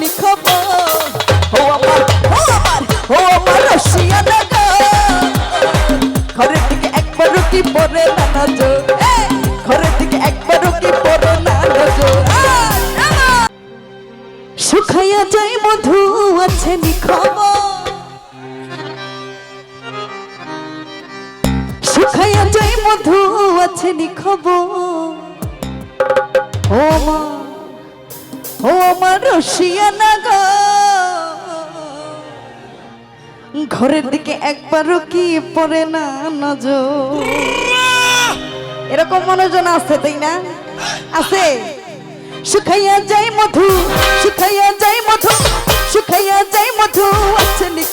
নি খবর। ও আমার ও আমার ও আমার রশিয়া লাগা ঘরের দিকে একবারও কি পরে না নজর ঘরের দিকে একবারও কি পরে না নজর শুকাইয়া যাই মধু আছে নি খবর। শুকাইয়া যাই মধু আছে নি খবর। ও মা। ও আমার রশিয়া নাগা। ঘরের দিকে একবারও কি পড়ে না নজর। এরকম মনোজন আছে, তাই না? আছে। শুকাইয়া যাই মধু, শুকাইয়া যাই মধু, শুকাইয়া যাই মধু, আছে নি